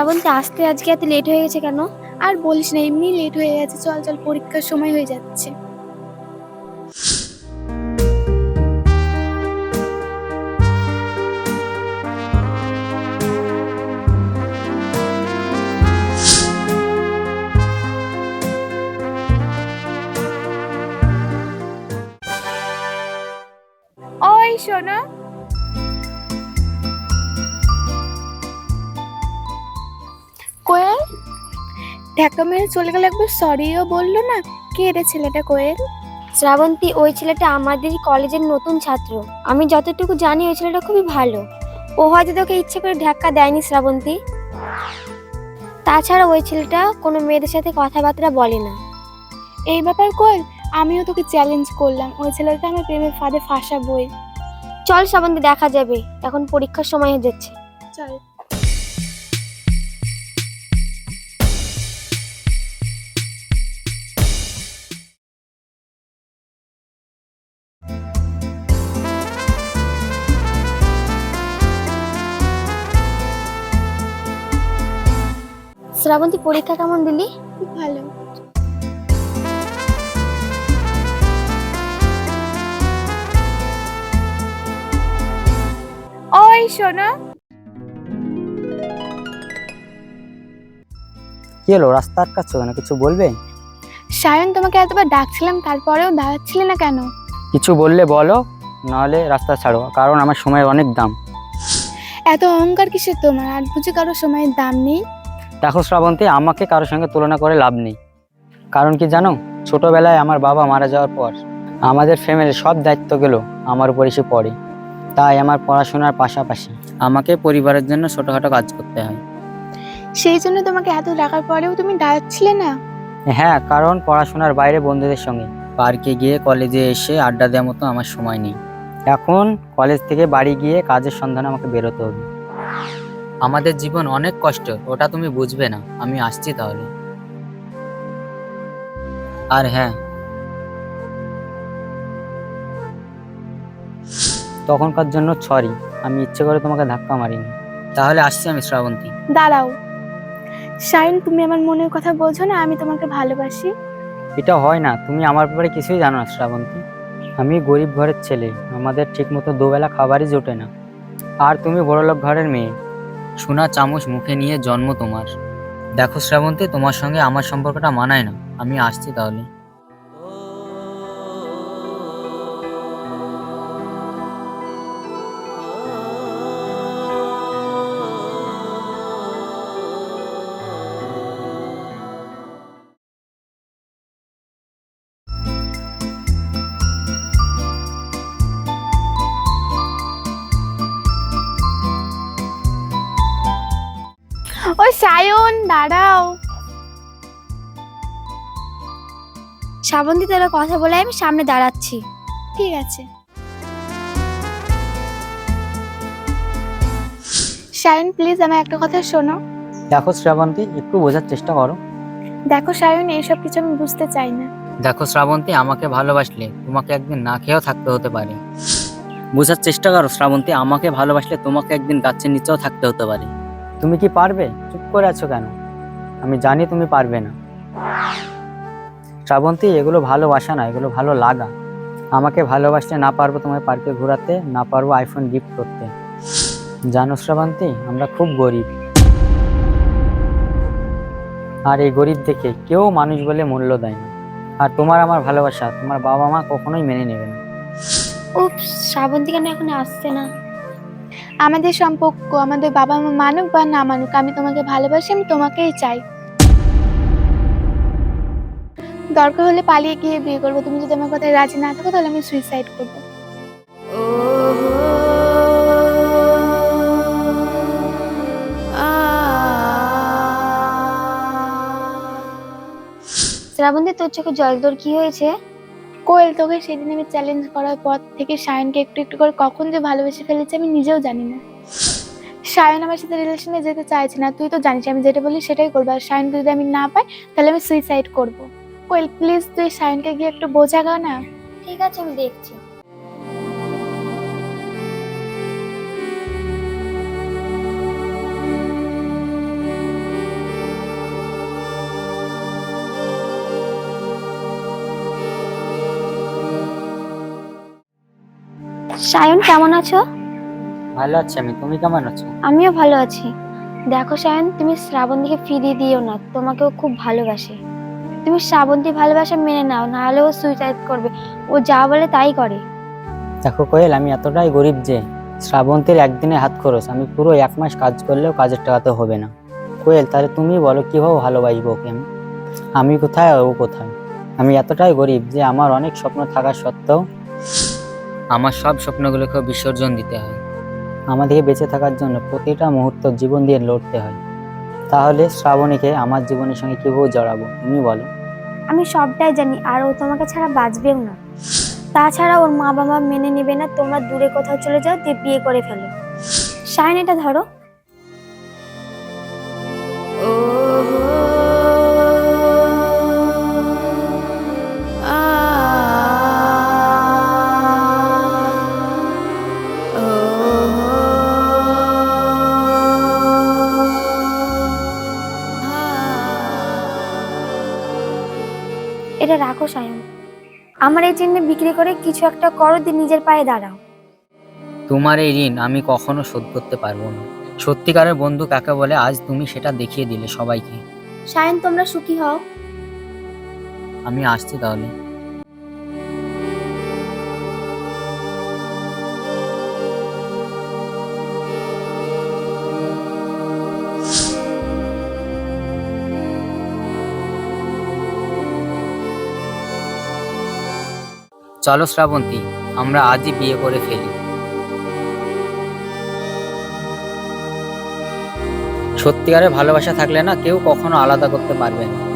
শ্রাবন্তী, আসতে আজকে এত লেট হয়ে গেছে কেন? আর বলিস না, এমনি লেট হয়ে গেছে। চল চল, পরীক্ষার সময় হয়ে যাচ্ছে। ওই শোনো ঢাকা মেরে চলে গেলে একবার সরিও বলল না কে রে ছেলেটা কোয়েল শ্রাবন্তী ওই ছেলেটা আমাদের কলেজের নতুন ছাত্র। আমি যতটুকু জানি ওই ছেলেটা খুবই ভালো। ও হয়তো তোকে ইচ্ছে করে ধাক্কা দেয়নি শ্রাবন্তী। তাছাড়া ওই ছেলেটা কোনো মেয়েদের সাথে কথাবার্তা বলে না। এই ব্যাপার কোয়েল আমিও তোকে চ্যালেঞ্জ করলাম। ওই ছেলেটা আমার প্রেমের ফাঁদে ফাঁসা বই চল শ্রাবন্তী দেখা যাবে। এখন পরীক্ষার সময় হয়ে যাচ্ছে। চল। শ্রাবন্তী পরীক্ষা কেমন দিলি? খুব ভালো। ওই শোনো। কি হলো রাস্তা আটকাচ্ছ কেন? কিছু বলবে? সায়ন তোমাকে এতবার ডাকছিলাম তারপরেও দাঁড়াচ্ছিলে না কেন? কিছু বললে বলো নাহলে রাস্তা ছাড়ো কারণ আমার সময়ের অনেক দাম। এত অহংকার কিসের তোমার? আর বুঝি কারও সময়ের দাম নেই? দেখো শ্রাবন্তী আমাকে কারোর সঙ্গে তুলনা করে লাভ নেই। কারণ কি জানো? ছোটবেলায় আমার বাবা মারা যাওয়ার পর আমাদের ফ্যামিলির সব দায়িত্ব গেল আমার উপর এসে পড়ে। তাই আমার পড়াশোনার পাশাপাশি আমাকে পরিবারের জন্য ছোটখাটো কাজ করতে হয়। সেই জন্য তোমাকে এত ডাকার পরেও তুমি দাঁড়াচ্ছিলে না? হ্যাঁ কারণ পড়াশোনার বাইরে বন্ধুদের সঙ্গে। পার্কে গিয়ে কলেজে এসে আড্ডা দেওয়ার মতো আমার সময় নেই। এখন কলেজ থেকে বাড়ি গিয়ে কাজের সন্ধানে আমাকে বেরোতে হবে। আমাদের জীবন অনেক কষ্ট ওটা তুমি বুঝবে না। আমি আসছি তাহলে। আর হ্যাঁ। তখনকার জন্য সরি আমি ইচ্ছে করে তোমাকে ধাক্কা মারিনি। তাহলে আসছি আমি শ্রাবন্তী। দাঁড়াও। সায়ন তুমি আমার মনের কথা বলছো না আমি তোমাকে ভালোবাসি। এটা হয় না তুমি আমার ব্যাপারে কিছুই জানো না শ্রাবন্তী। আমি গরিব ঘরের ছেলে আমাদের ঠিকমতো দুবেলা খাবারই জোটে না। আর তুমি বড়লোক ঘরের মেয়ে সোনা চামচ মুখে নিয়ে জন্ম তোমার। দেখো শ্রাবন্তী, তোমার সঙ্গে আমার সম্পর্কটা মানায় না। আমি আসছি তাহলে। সায়ন দাঁড়াও। শ্রাবন্তী তোরা কথা বলে আমি সামনে দাঁড়াচ্ছি। ঠিক আছে। সায়ন প্লিজ আমার একটা কথা শোনো। দেখো শ্রাবন্তী একটু বোঝার চেষ্টা করো। দেখো সায়ন এইসব কিছু আমি বুঝতে চাই না। দেখো শ্রাবন্তী আমাকে ভালোবাসলে তোমাকে একদিন না খেয়েও থাকতে হতে পারে। বোঝার চেষ্টা করো শ্রাবন্তী আমাকে ভালোবাসলে তোমাকে একদিন গাছের নিচেও থাকতে হতে পারে। তুমি কি পারবে? করে আছো কেন? আমি জানি তুমি পারবে না। শ্রাবন্তী, এগুলো ভালোবাসা না, এগুলো ভালো লাগা। আমাকে ভালোবাসতে না পারব তোমায় পার্কে ঘোরাতে, না পারব আইফোন গিফট করতে। জানো শ্রাবন্তী, আমরা খুব গরিব। আর এই গরিব দেখে কেউ মানুষ বলে মূল্য দেয় না। আর তোমার আমার ভালোবাসা, তোমার বাবা মা কখনোই মেনে নেবে না। ও শ্রাবন্তী কেন এখন আসছে না? আমাদের সম্পর্ক আমাদের বাবা মা মানুক বা না মানুক আমি তোমাকে ভালোবাসি আমি তোমাকেই চাই। দরকার হলে পালিয়ে গিয়ে বিয়ে করব। তুমি যদি আমার কথায় রাজি না থাকো তাহলে আমি সুইসাইড করব। শ্রাবন্তী তোর চোখে জল তোর কি হয়েছে? কোয়েল তোকে সেদিন আমি চ্যালেঞ্জ করার পর থেকে সায়নকে একটু একটু করে কখন যে ভালোবেসে ফেলেছি আমি নিজেও জানি না। সায়ন আমার সাথে রিলেশনে যেতে চাইছে না, তুই তো জানিস আমি যেটা বলি সেটাই করব। আর সায়নকে যদি আমি না পাই, তাহলে আমি সুইসাইড করব। কোয়েল প্লিজ তুই সায়নকে গিয়ে একটু বোঝা গা না। ঠিক আছে, আমি দেখছি। সায়ন কেমন আছো? ভালো আছি আমি তুমি কেমন আছো? আমিও ভালো আছি। দেখো সায়ন তুমি শ্রাবন্তীকে ফিরিয়ে দিও না তোমাকেও খুব ভালোবাসে। তুমি শ্রাবন্তী ভালোবাসা মেনে নাও না হলে ও সুইসাইড করবে। ও যা বলে তাই করে। দেখো কোয়েল আমি এতটাই গরিব যে শ্রাবন্তীর একদিনে হাত খরচ আমি পুরো এক মাস কাজ করলেও কাজের টাকা তো হবে না। কোয়েল তাহলে তুমি বলো কীভাবে ভালোবাসবো ওকে আমি? আমি কোথায় ও কোথায়? আমি এতটাই গরিব যে আমার অনেক স্বপ্ন থাকা সত্ত্বেও আমার সব স্বপ্নগুলোকে বিসর্জন দিতে হয়। আমাদেরকে বেঁচে থাকার জন্য প্রতিটা মুহূর্ত জীবন দিয়ে লড়তে হয়। তাহলে শ্রাবণীকে আমার জীবনের সঙ্গে কীভাবে জড়াবো তুমি বলো। আমি সবটাই জানি আর ও তোমাকে ছাড়া বাঁচবেও না। তাছাড়া ওর মা বাবা মেনে নেবে না তোমরা দূরে কোথাও চলে যাও দিয়ে বিয়ে করে ফেলো। সাইন এটা ধরো। এটা রাখো সায়ন আমার এই চিহ্নে বিক্রি করে কিছু একটা করো দিয়ে নিজের পায়ে দাঁড়াও। তোমার এই ঋণ আমি কখনো শোধ করতে পারব না। সত্যিকারের বন্ধু কাকে বলে আজ তুমি সেটা দেখিয়ে দিলে সবাইকে। সায়ন তোমরা সুখী হও। আমি আসছি তাহলে। চলো শ্রাবন্তী, আমরা আজই বিয়ে করে ফেলি। সত্যিকারের ভালোবাসা থাকলে না কেউ কখনো আলাদা করতে পারবে না।